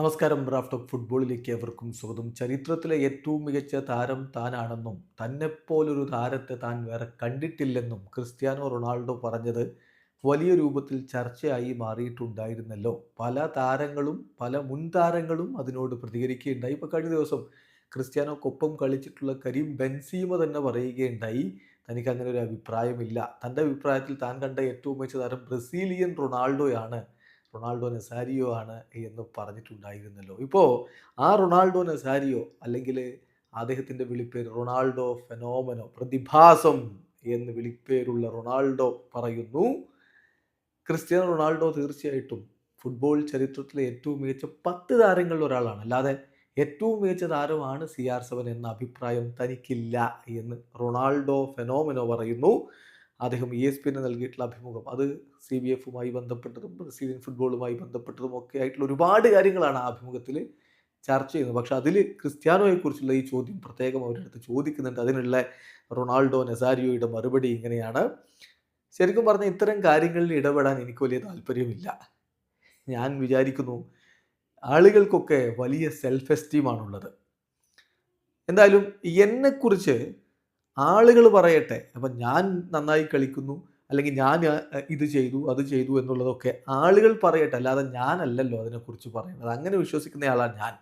നമസ്കാരം. Raft of ഫുട്ബോളിലേക്ക് ഏവർക്കും സ്വാഗതം. ചരിത്രത്തിലെ ഏറ്റവും മികച്ച താരം താനാണെന്നും തന്നെപ്പോലൊരു താരത്തെ താൻ വേറെ കണ്ടിട്ടില്ലെന്നും ക്രിസ്ത്യാനോ റൊണാൾഡോ പറഞ്ഞത് വലിയ രൂപത്തിൽ ചർച്ചയായി മാറിയിട്ടുണ്ടായിരുന്നല്ലോ. പല താരങ്ങളും പല മുൻ താരങ്ങളും അതിനോട് പ്രതികരിക്കുകയുണ്ടായി. ഇപ്പോൾ കഴിഞ്ഞ ദിവസം ക്രിസ്ത്യാനോക്കൊപ്പം കളിച്ചിട്ടുള്ള കരീം ബെൻസീമ തന്നെ പറയുകയുണ്ടായി. തനിക്ക് അങ്ങനെ ഒരു അഭിപ്രായമില്ല. തന്റെ അഭിപ്രായത്തിൽ താൻ കണ്ട ഏറ്റവും മികച്ച താരം ബ്രസീലിയൻ റൊണാൾഡോയാണ് റൊണാൾഡോ നെസാരിയോ ആണ് എന്ന് പറഞ്ഞിട്ടുണ്ടായിരുന്നല്ലോ. ഇപ്പോൾ ആ റൊണാൾഡോ നെസാരിയോ അല്ലെങ്കിൽ അദ്ദേഹത്തിന്റെ വിളിപ്പേര് റൊണാൾഡോ ഫെനോമനോ പ്രതിഭാസം എന്ന് വിളിപ്പേരുള്ള റൊണാൾഡോ പറയുന്നു. ക്രിസ്ത്യാനോ റൊണാൾഡോ തീർച്ചയായിട്ടും ഫുട്ബോൾ ചരിത്രത്തിലെ ഏറ്റവും മികച്ച പത്ത് താരങ്ങളിൽ ഒരാളാണ്. അല്ലാതെ ഏറ്റവും മികച്ച താരമാണ് സി ആർ സെവൻ എന്ന അഭിപ്രായം തനിക്കില്ല എന്ന് റൊണാൾഡോ ഫെനോമിനോ പറയുന്നു. അദ്ദേഹം ഇ എസ് പിന്നെ നൽകിയിട്ടുള്ള അഭിമുഖം. അത് സി ബി എഫുമായി ബന്ധപ്പെട്ടതും ബ്രസീലിയൻ ഫുട്ബോളുമായി ബന്ധപ്പെട്ടതും ഒക്കെ ആയിട്ടുള്ള ഒരുപാട് കാര്യങ്ങളാണ് ആ അഭിമുഖത്തിൽ ചർച്ച ചെയ്യുന്നത്. പക്ഷെ അതിൽ ക്രിസ്ത്യാനോയെക്കുറിച്ചുള്ള ഈ ചോദ്യം പ്രത്യേകം അവരുടെ അടുത്ത് ചോദിക്കുന്നുണ്ട്. അതിനുള്ള റൊണാൾഡോ നെസാരിയോയുടെ മറുപടി ഇങ്ങനെയാണ്. ശരിക്കും പറഞ്ഞാൽ ഇത്തരം കാര്യങ്ങളിൽ ഇടപെടാൻ എനിക്ക് വലിയ താല്പര്യമില്ല. ഞാൻ വിചാരിക്കുന്നു ആളുകൾക്കൊക്കെ വലിയ സെൽഫ് എസ്റ്റീമാണുള്ളത് എന്തായാലും എന്നെക്കുറിച്ച് ആളുകൾ പറയട്ടെ അപ്പം ഞാൻ നന്നായി കളിക്കുന്നു അല്ലെങ്കിൽ ഞാൻ ഇത് ചെയ്തു അത് ചെയ്തു എന്നുള്ളതൊക്കെ ആളുകൾ പറയട്ടെ അല്ലാതെ ഞാനല്ലല്ലോ അതിനെക്കുറിച്ച് പറയുന്നത്. അങ്ങനെ വിശ്വസിക്കുന്ന ആളാണ് ഞാൻ.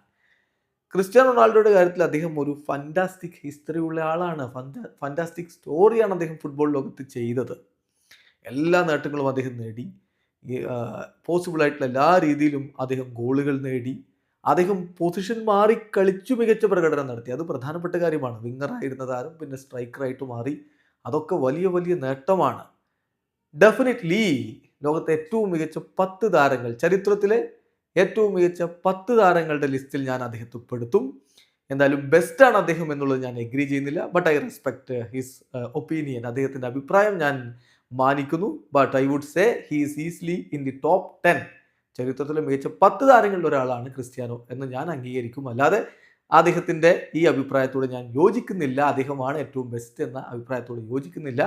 ക്രിസ്ത്യാനോ റൊണാൾഡോയുടെ കാര്യത്തിൽ അദ്ദേഹം ഒരു ഫന്റാസ്റ്റിക് ഹിസ്റ്ററി ഉള്ള ആളാണ്. ഫന്റാസ്റ്റിക് സ്റ്റോറിയാണ് അദ്ദേഹം ഫുട്ബോൾ ലോകത്ത് ചെയ്തത്. എല്ലാ നേട്ടങ്ങളും അദ്ദേഹം നേടി. പോസിബിളായിട്ടുള്ള എല്ലാ രീതിയിലും അദ്ദേഹം ഗോളുകൾ നേടി. അദ്ദേഹം പൊസിഷൻ മാറി കളിച്ചു മികച്ച പ്രകടനം നടത്തി. അത് പ്രധാനപ്പെട്ട കാര്യമാണ്. വിങ്ങറായിരുന്ന താരം പിന്നെ സ്ട്രൈക്കറായിട്ട് മാറി. അതൊക്കെ വലിയ വലിയ നേട്ടമാണ്. ഡെഫിനറ്റ്ലി ലോകത്തെ ഏറ്റവും മികച്ച പത്ത് താരങ്ങൾ ചരിത്രത്തിലെ ഏറ്റവും മികച്ച പത്ത് താരങ്ങളുടെ ലിസ്റ്റിൽ ഞാൻ അദ്ദേഹത്തെ പെടുത്തും. എന്തായാലും ബെസ്റ്റാണ് അദ്ദേഹം എന്നുള്ളത് ഞാൻ എഗ്രി ചെയ്യുന്നില്ല. But I respect his opinion അദ്ദേഹത്തിന്റെ അഭിപ്രായം ഞാൻ മാനിക്കുന്നു. But I would say he is easily in the top ten ചരിത്രത്തിലെ മികച്ച പത്ത് താരങ്ങളിൽ ഒരാളാണ് ക്രിസ്ത്യാനോ എന്ന് ഞാൻ അംഗീകരിക്കും. അല്ലാതെ അദ്ദേഹത്തിന്റെ ഈ അഭിപ്രായത്തോട് ഞാൻ യോജിക്കുന്നില്ല. അദ്ദേഹമാണ് ഏറ്റവും ബെസ്റ്റ് എന്ന അഭിപ്രായത്തോട് യോജിക്കുന്നില്ല.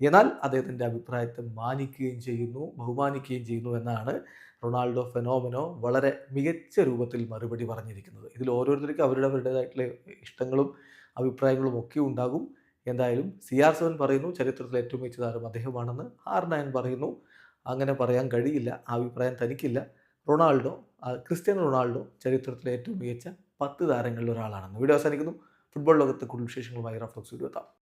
എന്നാൽ അദ്ദേഹത്തിന്റെ അഭിപ്രായത്തെ മാനിക്കുകയും ചെയ്യുന്നു ബഹുമാനിക്കുകയും ചെയ്യുന്നു എന്നാണ് റൊണാൾഡോ ഫെനോമനോ വളരെ മികച്ച രൂപത്തിൽ മറുപടി പറഞ്ഞിരിക്കുന്നത്. ഇതിൽ ഓരോരുത്തർക്കും അവരുടെ അവരുടേതായിട്ടുള്ള ഇഷ്ടങ്ങളും അഭിപ്രായങ്ങളും ഒക്കെ ഉണ്ടാകും. എന്തായാലും സി ആർ സെവൻ പറയുന്നു ചരിത്രത്തിലെ ഏറ്റവും മികച്ച താരം അദ്ദേഹമാണെന്ന്. ആർ നയൻ പറയുന്നു അങ്ങനെ പറയാൻ കഴിയില്ല ആ അഭിപ്രായം തനിക്കില്ല. റൊണാൾഡോ ക്രിസ്ത്യാനോ റൊണാൾഡോ ചരിത്രത്തിലെ ഏറ്റവും മികച്ച പത്ത് താരങ്ങളിൽ ഒരാളാണെന്ന്. വീഡിയോ അവസാനിക്കുന്നു. ഫുട്ബോൾ ലോകത്തെ കൂടുതൽ വിശേഷങ്ങളുമായി റഫ്ലോക്സ് വീഡിയോ എത്താം.